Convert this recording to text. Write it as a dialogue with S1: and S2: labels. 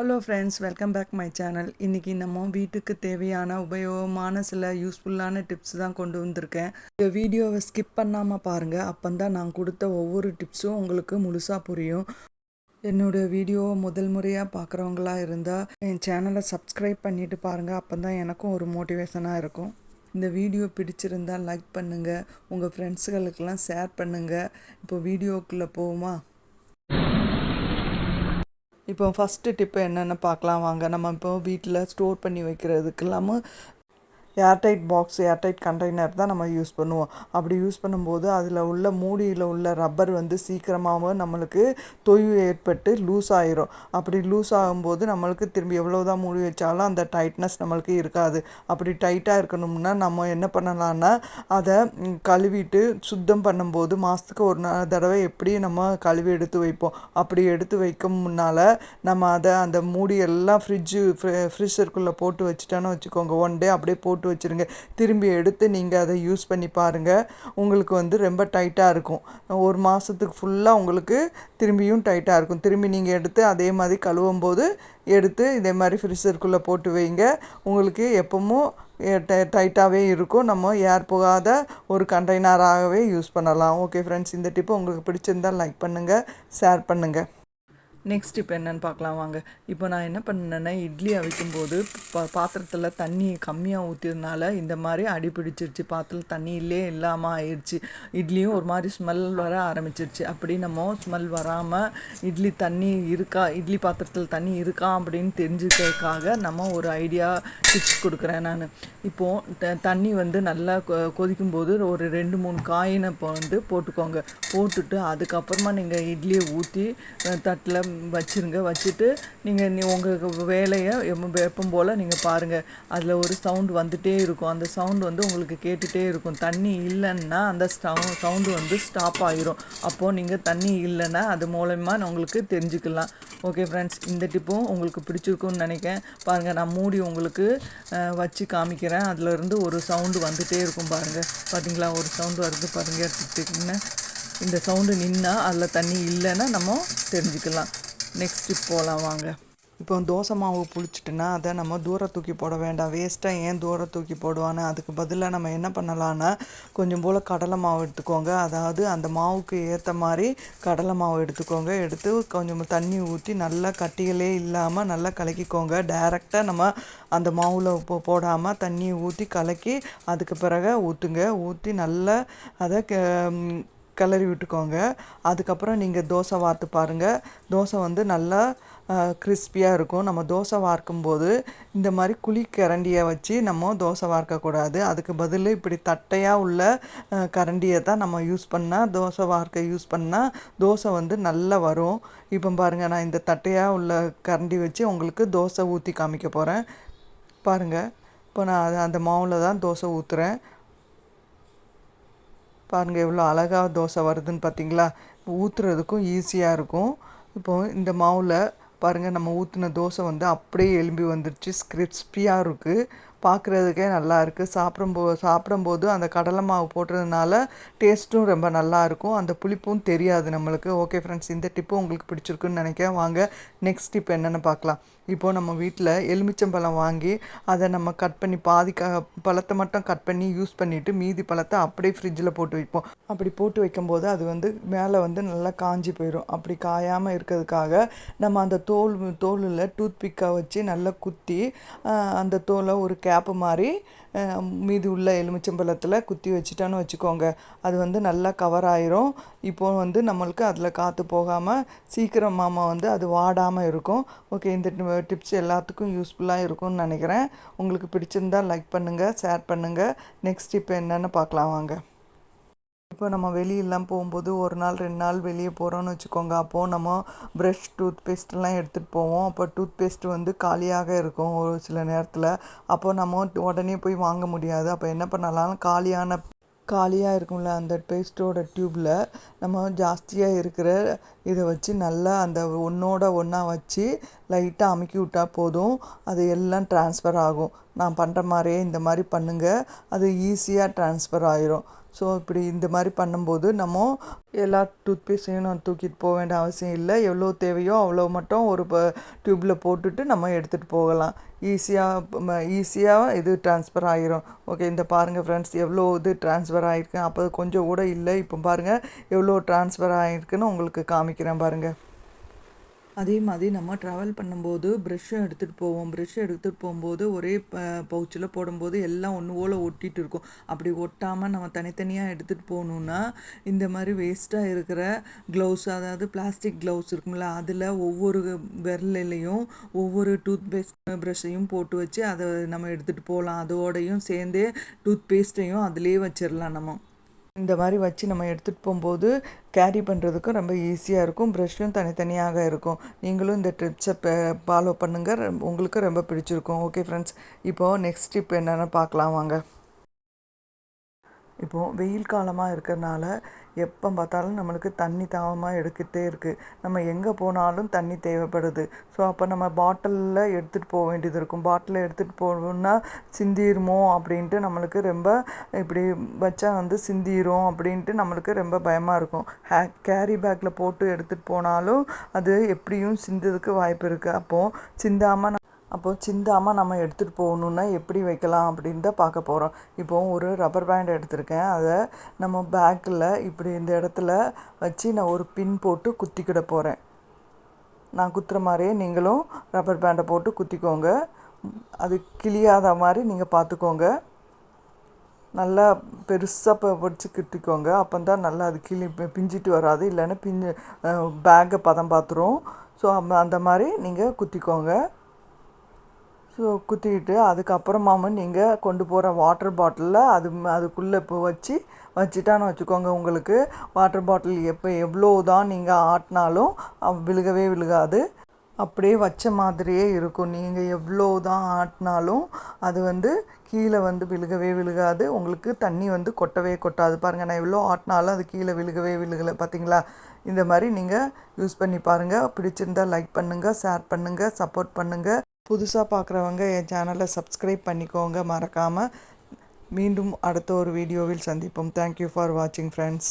S1: Hello friends welcome back my channel இன்றைக்கி நம்ம வீட்டுக்கு தேவையான உபயோகமான சில யூஸ்ஃபுல்லான டிப்ஸ் தான் கொண்டு வந்திருக்கேன். இந்த வீடியோவை ஸ்கிப் பண்ணாமல் பாருங்கள் அப்போ தான் நான் கொடுத்த ஒவ்வொரு டிப்ஸும் உங்களுக்கு முழுசாக புரியும். என்னோடய வீடியோவை முதல் முறையாக பார்க்குறவங்களா இருந்தால் என் சேனலை சப்ஸ்கிரைப் பண்ணிவிட்டு பாருங்கள் அப்போ தான் எனக்கும் ஒரு மோட்டிவேஷனாக இருக்கும். இந்த வீடியோ பிடிச்சிருந்தால் லைக் பண்ணுங்கள் உங்கள் ஃப்ரெண்ட்ஸுகளுக்கெல்லாம் ஷேர் பண்ணுங்கள் இப்போ வீடியோக்குள்ளே போவோமா? இப்போ ஃபஸ்ட்டு டிப்பு என்னென்னு பார்க்கலாம். வாங்க நம்ம இப்போ வீட்டில் ஸ்டோர் பண்ணி வைக்கிறதுக்கு இல்லாமல் ஏர்டைட் பாக்ஸ் ஏர்டைட் கண்டெய்னர் தான் நம்ம யூஸ் பண்ணுவோம். அப்படி யூஸ் பண்ணும்போது அதில் உள்ள மூடியில் உள்ள ரப்பர் வந்து சீக்கிரமாகவும் நம்மளுக்கு தொய்வு ஏற்பட்டு லூஸ் ஆயிரும். அப்படி லூஸ் ஆகும்போது நம்மளுக்கு திரும்பி எவ்வளோ தான் மூடி வச்சாலும் அந்த டைட்னஸ் நம்மளுக்கு இருக்காது. அப்படி டைட்டாக இருக்கணும்னா நம்ம என்ன பண்ணலான்னா அதை கழுவிட்டு சுத்தம் பண்ணும்போது மாதத்துக்கு ஒரு தடவை எப்படி நம்ம கழுவி எடுத்து வைப்போம்? அப்படி எடுத்து வைக்கும் முன்னால் நம்ம அதை அந்த மூடி எல்லாம் ஃப்ரிட்ஜு ஃப்ரிட்ஜருக்குள்ளே போட்டு வச்சுட்டோன்னு வச்சுக்கோங்க. ஒன் டே அப்படியே போட்டு போட்டு வச்சுருங்க. திரும்பி எடுத்து நீங்கள் அதை யூஸ் பண்ணி பாருங்கள் உங்களுக்கு வந்து ரொம்ப டைட்டாக இருக்கும். ஒரு மாதத்துக்கு ஃபுல்லாக உங்களுக்கு திரும்பியும் டைட்டாக இருக்கும். திரும்பி நீங்கள் எடுத்து அதே மாதிரி கழுவும் போது எடுத்து இதே மாதிரி ஃப்ரிட்ஜருக்குள்ளே போட்டு வைங்க. உங்களுக்கு எப்பவும் டைட்டாகவே இருக்கும். நம்ம ஏர் போகாத ஒரு கண்டெய்னராகவே யூஸ் பண்ணலாம். ஓகே ஃப்ரெண்ட்ஸ் இந்த டிப்பு உங்களுக்கு பிடிச்சிருந்தால் லைக் பண்ணுங்கள் ஷேர் பண்ணுங்கள் நெக்ஸ்ட் இப்போ என்னென்னு பார்க்கலாம் வாங்க. இப்போ நான் என்ன பண்ணேன்னா இட்லி அவிக்கும்போது பா பாத்திரத்தில் தண்ணி கம்மியாக ஊற்றியதுனால இந்த மாதிரி அடி பிடிச்சிருச்சு. பாத்திரத்தில் தண்ணி இல்லாமல் ஆயிடுச்சு இட்லியும் ஒரு மாதிரி ஸ்மெல் வர ஆரம்பிச்சிருச்சு. அப்படி நம்ம ஸ்மெல் வராமல் இட்லி தண்ணி இருக்கா இட்லி பாத்திரத்தில் தண்ணி இருக்கா அப்படின்னு தெரிஞ்சுக்கிறதுக்காக நம்ம ஒரு ஐடியா டிப்ஸ் கொடுக்குறேன் நான். இப்போது தண்ணி வந்து நல்லா கொதிக்கும் போது ஒரு ரெண்டு மூணு காயினை இப்போ வந்து போட்டுக்கோங்க. போட்டுட்டு அதுக்கப்புறமா நீங்கள் இட்லியை ஊற்றி தட்டில் வச்சுருங்க வச்சுட்டு நீங்கள் நீ உங்கள் வேலையை வெப்பம் போல் நீங்கள் பாருங்கள் அதில் ஒரு சவுண்டு வந்துகிட்டே இருக்கும். அந்த சவுண்டு வந்து உங்களுக்கு கேட்டுகிட்டே இருக்கும். தண்ணி இல்லைன்னா அந்த சவுண்டு வந்து ஸ்டாப் ஆகிரும் அப்போது நீங்கள் தண்ணி இல்லைன்னா அது மூலயமா உங்களுக்கு தெரிஞ்சுக்கலாம். ஓகே ஃப்ரெண்ட்ஸ் இந்த டிப்பும் உங்களுக்கு பிடிச்சிருக்குன்னு நினைக்கிறேன். பாருங்கள் நான் மூடி உங்களுக்கு வச்சு காமிக்கிறேன். அதில் ஒரு சவுண்டு வந்துகிட்டே இருக்கும் பாருங்கள் பார்த்தீங்களா ஒரு சவுண்டு வருது பாருங்கள் எடுத்துக்கிட்டிங்கன்னா இந்த சவுண்டு நின்னால் அதில் தண்ணி இல்லைன்னா நம்ம தெரிஞ்சுக்கலாம். நெக்ஸ்ட்டு போகலாம் வாங்க. இப்போ தோசை மாவு புளிச்சிட்டுனா அதை நம்ம தூரம் தூக்கி போட வேண்டாம். வேஸ்ட்டாக ஏன் தூரம் தூக்கி போடுவான்னு அதுக்கு பதிலாக நம்ம என்ன பண்ணலான்னா கொஞ்சம் போல் கடலை மாவு எடுத்துக்கோங்க. அதாவது அந்த மாவுக்கு ஏற்ற மாதிரி கடலை மாவு எடுத்துக்கோங்க. எடுத்து கொஞ்சம் தண்ணி ஊற்றி நல்லா கட்டிகளே இல்லாமல் நல்லா கலக்கிக்கோங்க. டைரெக்டாக நம்ம அந்த மாவில் போ போடாமல் தண்ணியை ஊற்றி கலக்கி அதுக்கு பிறகு ஊற்றுங்க ஊற்றி நல்லா அதை கிளறி விட்டுக்கோங்க. அதுக்கப்புறம் நீங்கள் தோசை வார்த்து பாருங்கள் தோசை வந்து நல்லா கிறிஸ்பியாக இருக்கும். நம்ம தோசை வார்க்கும்போது இந்த மாதிரி குழி கரண்டியை வச்சு நம்ம தோசை வார்க்கக்கூடாது அதுக்கு பதில் இப்படி தட்டையாக உள்ள கரண்டியை தான் நம்ம யூஸ் பண்ணால் தோசை வார்க்க யூஸ் பண்ணால் தோசை வந்து நல்லா வரும். இப்போ பாருங்கள் நான் இந்த தட்டையாக உள்ள கரண்டி வச்சு உங்களுக்கு தோசை ஊற்றி காமிக்க போகிறேன் பாருங்கள் இப்போ நான் அந்த மாவில் தான் தோசை ஊற்றுறேன் பாருங்கள் எவ்வளோ அழகாக தோசை வருதுன்னு பார்த்தீங்களா ஊற்றுறதுக்கும் ஈஸியாக இருக்கும். இப்போது இந்த மாவில் பாருங்கள் நம்ம ஊற்றின தோசை வந்து அப்படியே எலும்பி வந்துடுச்சு கிறிஸ்பியாக இருக்குது பார்க்குறதுக்கே நல்லா இருக்குது சாப்பிடும்போ சாப்பிடும்போது அந்த கடலை மாவு போடுறதுனால டேஸ்ட்டும் ரொம்ப நல்லா இருக்கும். அந்த புளிப்பும் தெரியாது நம்மளுக்கு. ஓகே ஃப்ரெண்ட்ஸ் இந்த டிப்பு உங்களுக்கு பிடிச்சிருக்குன்னு நினைக்கிறேன். வாங்க நெக்ஸ்ட் டிப் என்னென்னு பார்க்கலாம். இப்போது நம்ம வீட்டில் எலுமிச்சம்பழம் வாங்கி அதை நம்ம கட் பண்ணி பாதி க பழத்தை மட்டும் கட் பண்ணி யூஸ் பண்ணிவிட்டு மீதி பழத்தை அப்படியே ஃப்ரிட்ஜில் போட்டு வைப்போம். அப்படி போட்டு வைக்கும்போது அது வந்து மேலே வந்து நல்லா காஞ்சி போயிடும் அப்படி காயாமல் இருக்கிறதுக்காக நம்ம அந்த தோல் தோலில் டூத் பிக்கை வச்சு நல்லா குத்தி அந்த தோலை ஒரு கேப்பு மாதிரி மீதி உள்ள எலுமிச்சம்பழத்தில் குத்தி வச்சுட்டோன்னு வச்சுக்கோங்க. அது வந்து நல்லா கவர் ஆயிரும். இப்போது வந்து நம்மளுக்கு அதில் காற்று போகாமல் சீக்கிரமாக வந்து அது வாடாமல் இருக்கும். ஓகே இந்த டிப்ஸ் எல்லாத்துக்கும் யூஸ்ஃபுல்லாக இருக்கும்னு நினைக்கிறேன். உங்களுக்கு பிடிச்சிருந்தால் லைக் பண்ணுங்கள் ஷேர் பண்ணுங்கள் நெக்ஸ்ட் இப்போ என்னென்னு பார்க்கலாம் வாங்க. இப்போ நம்ம வெளியெல்லாம் போகும்போது ஒரு நாள் ரெண்டு நாள் வெளியே போகிறோன்னு வச்சுக்கோங்க. அப்போது நம்ம ப்ரஷ் டூத் பேஸ்ட்லாம் எடுத்துகிட்டு போவோம். அப்போ டூத் பேஸ்ட் வந்து காலியாக இருக்கும் ஒரு சில நேரத்தில். அப்போது நம்ம உடனே போய் வாங்க முடியாது. அப்போ என்ன பண்ணலாம்? காலியான காலியாக இருக்கும்ல அந்த பேஸ்ட்டோட டியூப்பில் நம்ம ஜாஸ்தியாக இருக்கிற இதை வச்சு நல்லா அந்த ஒன்றோட ஒன்றா வச்சு லைட்டாக அமுக்கி விட்டால் போதும். அது எல்லாம் ட்ரான்ஸ்ஃபர் ஆகும். நான் பண்ணுற மாதிரியே இந்த மாதிரி பண்ணுங்கள் அது ஈஸியாக ட்ரான்ஸ்ஃபர் ஆயிரும். ஸோ இப்படி இந்த மாதிரி பண்ணும்போது நம்ம எல்லா டூத்பேஸ்டையும் நான் தூக்கிட்டு போக வேண்டிய அவசியம் இல்லை. எவ்வளோ தேவையோ அவ்வளோ மட்டும் ஒரு டியூப்பில் போட்டுட்டு நம்ம எடுத்துகிட்டு போகலாம். ஈஸியாக ஈஸியாக இது ட்ரான்ஸ்ஃபர் ஆகிரும் ஓகே இந்த பாருங்கள் ஃப்ரெண்ட்ஸ் எவ்வளோ இது ட்ரான்ஸ்ஃபர் ஆகிருக்கு அப்போ கொஞ்சம் கூட இல்லை. இப்போ பாருங்கள் எவ்வளோ ட்ரான்ஸ்ஃபர் ஆகிருக்குன்னு உங்களுக்கு காமிக்கிறேன் பாருங்கள் அதே மாதிரி நம்ம ட்ராவல் பண்ணும்போது ப்ரெஷ்ஷும் எடுத்துகிட்டு போவோம். ப்ரெஷ் எடுத்துகிட்டு போகும்போது ஒரே பவுச்சில் போடும்போது எல்லாம் ஒன்று போல் ஒட்டிகிட்டு இருக்கும். அப்படி ஒட்டாமல் நம்ம தனித்தனியாக எடுத்துகிட்டு போகணுன்னா இந்த மாதிரி வேஸ்ட்டாக இருக்கிற க்ளவுஸ் அதாவது பிளாஸ்டிக் க்ளவுஸ் இருக்கும்ல அதில் ஒவ்வொரு விரலையும் ஒவ்வொரு டூத் பேஸ்ட் ப்ரஷ்ஷையும் போட்டு வச்சு அதை நம்ம எடுத்துகிட்டு போகலாம். அதோடையும் சேர்ந்தே டூத் பேஸ்ட்டையும் அதிலே வச்சிடலாம் நம்ம. இந்த மாதிரி வச்சு நம்ம எடுத்துகிட்டு போகும்போது கேரி பண்ணுறதுக்கும் ரொம்ப ஈஸியாக இருக்கும். ப்ரஷ்ஷும் தனித்தனியாக இருக்கும். நீங்களும் இந்த ட்ரிப்ஸை ஃபாலோ பண்ணுங்கள் உங்களுக்கு ரொம்ப பிடிச்சிருக்கும். ஓகே ஃப்ரெண்ட்ஸ் இப்போது நெக்ஸ்ட் டிப் என்னென்னு பார்க்கலாம். வாங்க. இப்போது வெயில் காலமாக இருக்கிறனால எப்போ பார்த்தாலும் நம்மளுக்கு தண்ணி தாகமாக எடுக்கிட்டே இருக்குது நம்ம எங்கே போனாலும் தண்ணி தேவைப்படுது. ஸோ அப்போ நம்ம பாட்டிலில் எடுத்துகிட்டு போக வேண்டியது இருக்கும். பாட்டிலில் எடுத்துகிட்டு போகணுன்னா சிந்திருமோ அப்படின்ட்டு நம்மளுக்கு ரொம்ப இப்படி வச்சா வந்து சிந்திரும் அப்படின்ட்டு நம்மளுக்கு ரொம்ப பயமாக இருக்கும். ஹே கேரி பேக்கில் போட்டு எடுத்துகிட்டு போனாலும் அது எப்படியும் சிந்ததுக்கு வாய்ப்பு இருக்குது அப்போது சிந்தாமல் அப்போது சிந்தாமல் நம்ம எடுத்துகிட்டு போகணுன்னா எப்படி வைக்கலாம் அப்படின்னு தான் பார்க்க போகிறோம் இப்போது ஒரு ரப்பர் பேண்ட் எடுத்திருக்கேன். அதை நம்ம பேக்கில் இப்படி இந்த இடத்துல வச்சு நான் ஒரு பின் போட்டு குத்திக்கிட போகிறேன் நான் குத்துற மாதிரியே நீங்களும் ரப்பர் பேண்டை போட்டு குத்திக்கோங்க. அது கிளியாத மாதிரி நீங்கள் பார்த்துக்கோங்க. நல்லா பெருசாக வச்சு கிட்டிக்கோங்க அப்போ தான் நல்லா அது கிளி பிஞ்சிட்டு வராது. இல்லைன்னா பிஞ்சு பேக்கை பதம் பார்த்துரும் ஸோ அந்த மாதிரி நீங்கள் குத்திக்கோங்க. ஸோ குத்திக்கிட்டு அதுக்கப்புறமாவும் நீங்கள் கொண்டு போகிற வாட்டர் பாட்டிலில் அது அதுக்குள்ளே இப்போ வச்சு வச்சுட்டான்னு வச்சுக்கோங்க உங்களுக்கு. வாட்டர் பாட்டில் எப்போ எவ்வளோ தான் நீங்கள் ஆட்டினாலும் விழுகவே விழுகாது. அப்படியே வச்ச மாதிரியே இருக்கும். நீங்கள் எவ்வளோ தான் ஆட்டினாலும் அது வந்து கீழே வந்து விழுகவே விழுகாது. உங்களுக்கு தண்ணி வந்து கொட்டவே கொட்டாது. பாருங்கள் நான் எவ்வளோ ஆட்டினாலும் அது கீழே விழுகவே விழுகலை பார்த்தீங்களா இந்த மாதிரி நீங்கள் யூஸ் பண்ணி பாருங்கள் பிடிச்சிருந்தால் லைக் பண்ணுங்கள் ஷேர் பண்ணுங்கள் சப்போர்ட் பண்ணுங்கள் புதுசாக பார்க்குறவங்க என் சேனலை சப்ஸ்கிரைப் பண்ணிக்கோங்க. மறக்காமல் மீண்டும் அடுத்த ஒரு வீடியோவில் சந்திப்போம். தேங்க்யூ ஃபார் வாட்சிங் ஃப்ரெண்ட்ஸ்